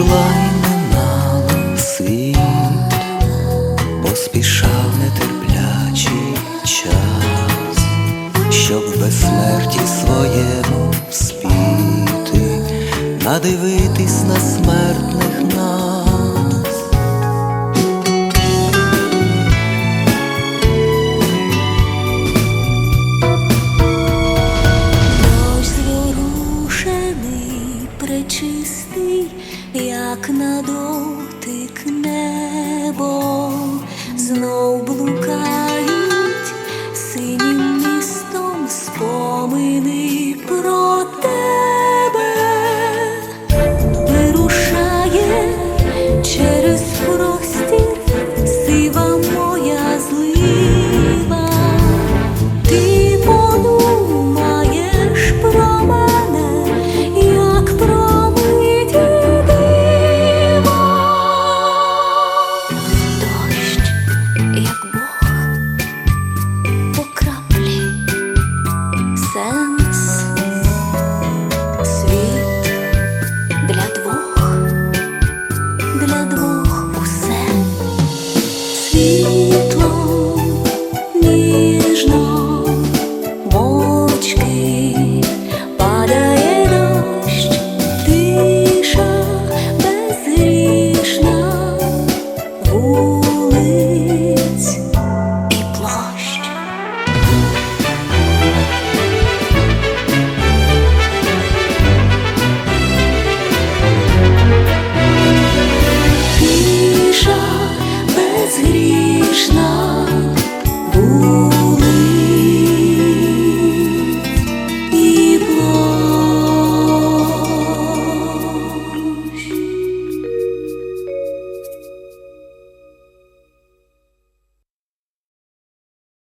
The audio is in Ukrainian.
йшла й минала світ, поспішав нетерплячий час, щоб в безсмерті своєму спіти, надивитись на смертних нас. промини про. Música безгрішна.